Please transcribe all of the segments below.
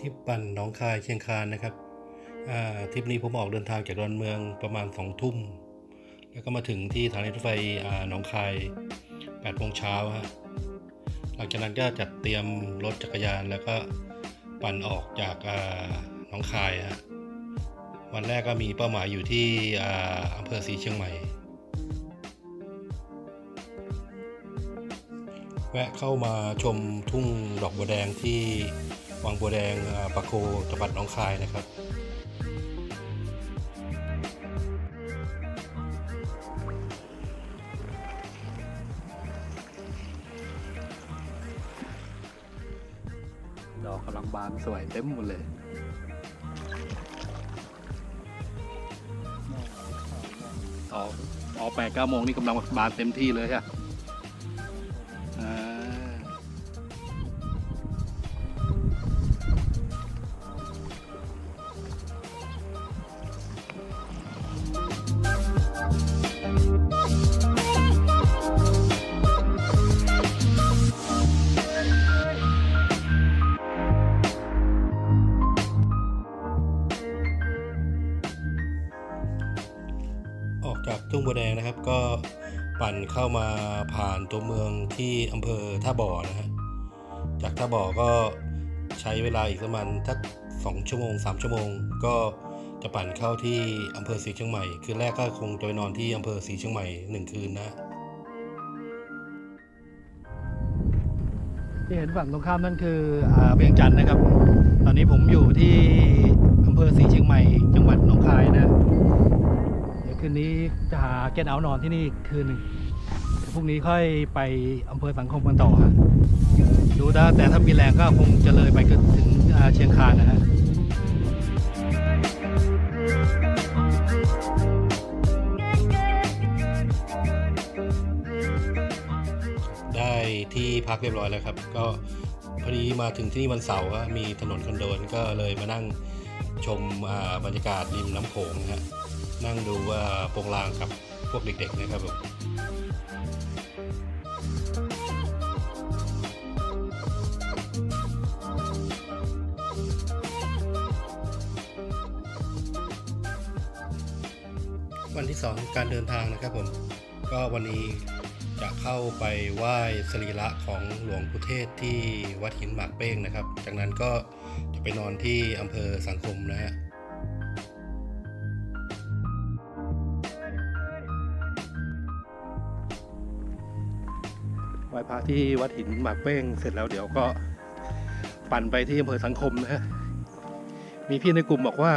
ทิปปันหนองคายเชียงคานนะครับทริปนี้ผมออกเดินทางจากดอนเมืองประมาณสองทุ่ม แล้วก็มาถึงที่สถานีรถไฟหนองคาย8โมงเช้าฮะหลังจากนั้นก็จัดเตรียมรถจักรยานแล้วก็ปั่นออกจากหนองคายฮะวันแรกก็มีเป้าหมายอยู่ที่อ่าอำเภอศรีเชียงใหม่ แวะเข้ามาชมทุ่งดอกบัวแดงที่ วังบัวแดงอ่าปะโคจังหวัดหนองคายนะครับดอกกำลังบานสวยเต็มหมดเลยอ๋ออ๋อแปดเก้าโมงนี่กำลังบานเต็มที่เลยใช่ ก็ปั่นเข้ามาผ่านตัวเมืองที่อำเภอท่าบ่อนะฮะจากท่าบ่อก็ใช้เวลาอีกประมาณทักสองชั่วโมงสามชั่วโมง ก็จะปั่นเข้าที่อำเภอศรีเชียงใหม่ คืนแรกก็คงจะไปนอนที่อำเภอศรีเชียงใหม่หนึ่งคืนนะที่เห็นฝั่งตรงข้ามนั่นคืออาเวียงจันทร์นะครับ ตอนนี้ผมอยู่ที่อำเภอศรีเชียงใหม่ จังหวัดหนองคายนะ คืนนี้จะหาเก็ตเอาท์นอนที่นี่คืนหนึ่งพรุ่งนี้ค่อยไปอำเภอสังคมกันต่อฮะดูถ้แต่ถ้ามีแรงก็คงจะเลยไปกถึงเชียงคานนะฮะได้ที่พักเรียบร้อยแล้วครับ ก็พอดีมาถึงที่นี่วันเสาร์ก็มีถนนคนเดินก็เลยมานั่งชมบรรยากาศริมน้ำโขงฮะ นั่งดูว่าโปรงลางกับพวกเด็กๆนะครับผมวันที่ 2 การเดินทางนะครับผม ก็วันนี้จะเข้าไปไหว้สรีระของหลวงปู่เทศที่วัดหินหมากเป้งนะครับ จากนั้นก็จะไปนอนที่อำเภอสังคมนะฮะ พระที่วัดหินหมากเป้งเสร็จแล้วเดี๋ยวก็ปั่นไปที่อำเภอสังคมนะฮะ มีพี่ในกลุ่มบอกว่า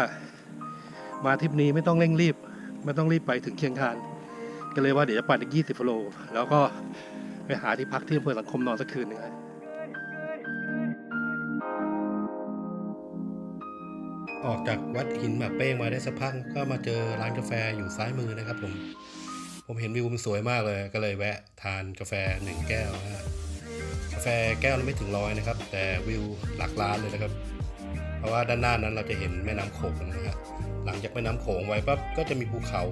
มาทริปนี้ไม่ต้องเร่งรีบ ไม่ต้องรีบไปถึงเชียงคาน ก็เลยว่าเดี๋ยวจะปั่นอีก 20กิโล แล้วก็ไปหาที่พักที่อำเภอสังคมนอนสักคืนนึงฮะออกจากวัดหินหมากเป้งมาได้สักพักก็มาเจอร้านกาแฟอยู่ซ้ายมือนะครับผม ผมเห็นวิวมันสวยมากเลย ก็เลยแวะทานกาแฟหนึ่งแก้วนะกาแฟแก้วละไม่ถึงร้อยนะครับ แต่วิวหลักล้านเลยนะครับ เพราะว่าด้านหน้านั้นเราจะเห็นแม่น้ำโขงนะฮะหลังจากแม่น้ำโขงไว้ปั๊บก็จะมีภูเขา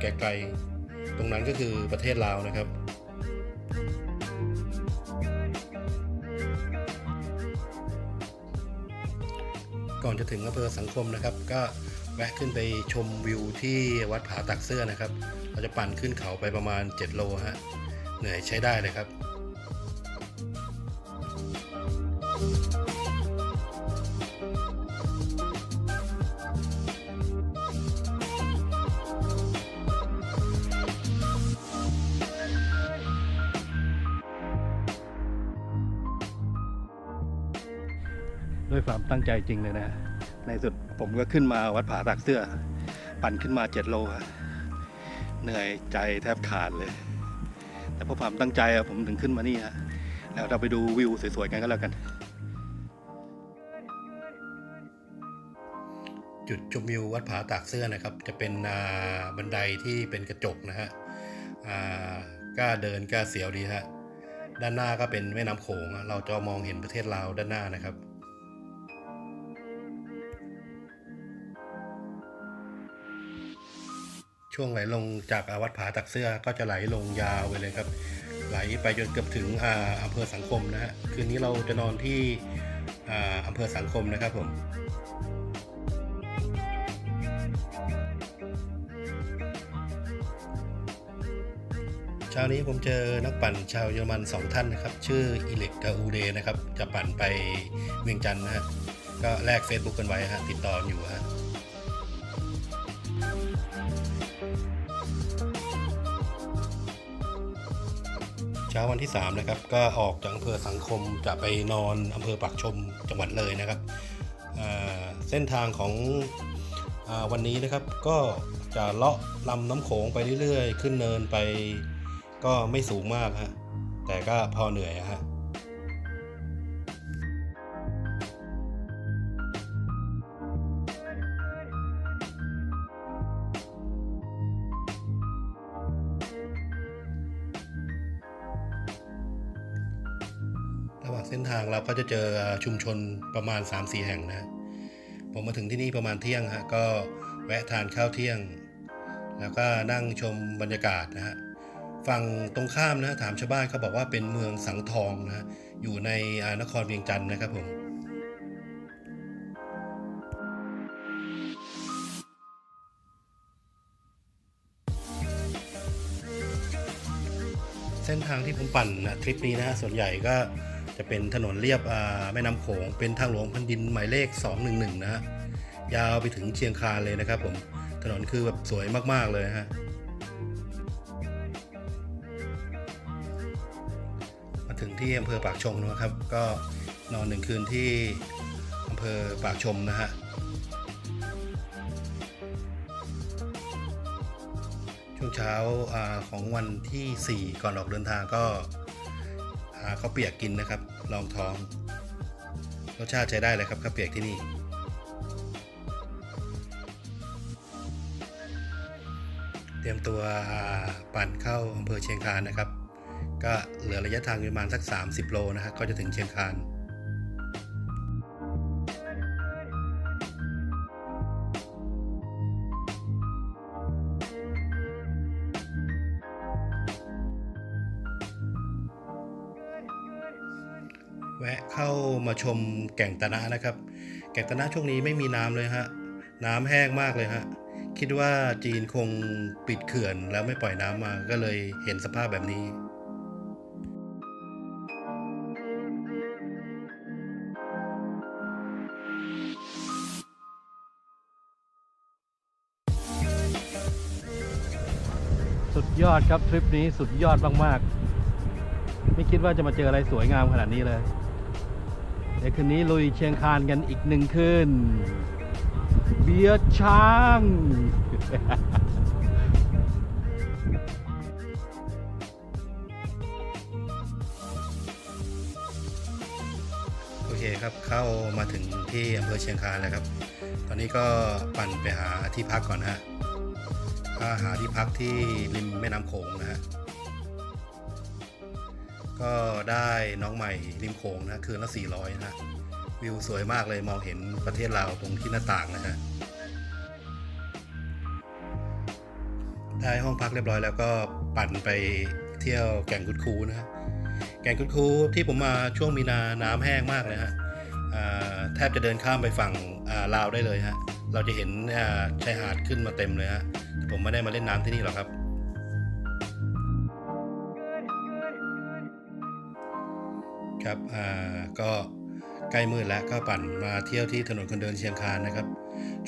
ไกลๆตรงนั้นก็คือประเทศลาวนะครับก่อนจะถึงอำเภอสังคมนะครับ ก็แวะขึ้นไปชมวิวที่วัดผาตักเสื้อนะครับ เราจะปั่นขึ้นเขาไปประมาณ 7 โลฮะ เหนื่อยใช้ได้เลยครับด้วยความตั้งใจจริงเลยนะ ในสุดผมก็ขึ้นมาวัดผาตักเสื้อ ปั่นขึ้นมา 7 โลอะ เหนื่อยใจแทบขาดเลย แต่เพราะความตั้งใจผมถึงขึ้นมานี่ฮะแล้วเราไปดูวิวสวยๆกันก็แล้วกัน จุดชมวิววัดผาตากเสื้อนะครับ จะเป็นบันไดที่เป็นกระจกนะฮะกล้าเดินกล้าเสียวดีฮะด้านหน้าก็เป็นแม่น้ำโขงเราจะมองเห็นประเทศลาวด้านหน้านะครับ ช่วงไหลลงจากอาวัดผาตักเสื้อก็จะไหลลงยาวไปเลยครับ ไหลไปจนเกือบถึงอ่าอำเภอสังคมนะฮะคืนนี้เราจะนอนที่อ่าอำเภอสังคมนะครับผมเช้านี้ผมเจอนักปั่นชาวเยอรมันสองท่านนะครับ ชื่ออิเล็กกับอูเดนะครับ จะปั่นไปเวียงจันทร์นะฮะก็แลก Facebook กันไว้ฮะติดต่ออยู่ฮะ เช้าวันที่ 3 นะครับ ก็ออกจากอำเภอสังคมจะไปนอนอำเภอปากชมจังหวัดเลยนะครับ เส้นทางของอวันนี้นะครับก็จะเลาะลำน้ำโขงไปเรื่อยๆ ขึ้นเนินไปก็ไม่สูงมากฮะแต่ก็พอเหนื่อยฮะ ส้นทางเราก็จะเจอชุมชนประมาณ 3-4 แห่งนะ ผมมาถึงที่นี่ประมาณเที่ยงฮะก็แวะทานข้าวเที่ยง แล้วก็นั่งชมบรรยากาศนะฮะฝั่งตรงข้ามนะถามชาวบ้านเขาบอกว่าเป็นเมืองสังทองนะอยู่ในนครเวียงจันทร์นะครับผมเส้นทางที่ผมปั่นนะทริปนี้นะฮะส่วนใหญ่ก็ จะเป็นถนนเรียบแม่น้ำโขง เป็นทางหลวงแผ่นดินหมายเลข 211 นะฮะ ยาวไปถึงเชียงคานเลยนะครับผม ถนนคือแบบสวยมากๆเลยฮะ มาถึงที่อำเภอปากชมนะครับ ก็นอนหนึ่งคืนที่อำเภอปากชมนะฮะช่วงเช้าของวันที่ 4 ก่อนออกเดินทางก็ ข้าวเปียกกินนะครับ ลองท้อง รสชาติใช้ได้เลยครับข้าวเปียกที่นี่เตรียมตัวปั่นเข้าอำเภอเชียงคานนะครับ ก็เหลือระยะทางประมาณสัก 30 โลนะฮะก็จะถึงเชียงคาน แวะเข้ามาชมแก่งตะนะนะครับ แก่งตะนะช่วงนี้ไม่มีน้ำเลยฮะน้ำแห้งมากเลยฮะคิดว่าจีนคงปิดเขื่อนแล้วไม่ปล่อยน้ำมาก็เลยเห็นสภาพแบบนี้สุดยอดครับทริปนี้สุดยอดมาก ๆ ไม่คิดว่าจะมาเจออะไรสวยงามขนาดนี้เลย ดี๋ยวคืนนี้ลุยเชียงคานกันอีกหนึ่งคืน เบียร์ช้างโอเคครับเข้ามาถึงที่อำเภอเชียงคานแล้วครับ ตอนนี้ก็ปั่นไปหาที่พักก่อนฮะหาที่พักที่ริมแม่น้ำโขงนะฮะ ก็ได้น้องใหม่ริมโขงนะคืนละ 400 นะ วิวสวยมากเลยมองเห็นประเทศลาวตรงที่หน้าต่างนะฮะได้ห้องพักเรียบร้อยแล้วก็ปั่นไปเที่ยวแก่งกุดคูนะฮะแก่งกุดคูที่ผมมาช่วงมีนาน้ำแห้งมากเลยฮะแทบจะเดินข้ามไปฝั่งาลาวได้เลยฮะเราจะเห็นชายหาดขึ้นมาเต็มเลยฮะแต่ผมไม่ได้มาเล่นน้ำที่นี่หรอกครับ ครับอ่าก็ใกล้มืดแล้วก็ปั่นมาเที่ยวที่ถนนคนเดินเชียงคานนะครับ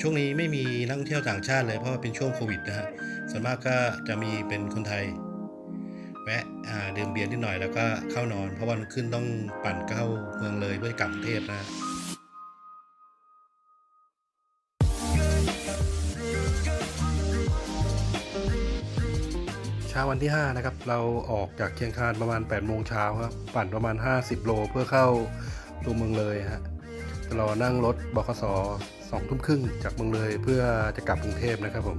ช่วงนี้ไม่มีนักท่องเที่ยวต่างชาติเลยเพราะว่าเป็นช่วงโควิดนะฮะส่วนมากก็จะมีเป็นคนไทย แวะอ่าดื่มเบียร์นิดหน่อยแล้วก็เข้านอน เพราะวันขึ้นต้องปั่นเข้าเมืองเลยเพื่อกลับกรุงเทพนะ ช้าวันที่ 5 นะครับ เราออกจากเชียงคานประมาณ8โมงเช้าครับ ปั่นประมาณ 50 โลเพื่อเข้าตัวเมืองเลยฮะจะรอนั่งรถบขสสองทุ่มครึ่งจากเมืองเลยเพื่อจะกลับกรุงเทพนะครับผม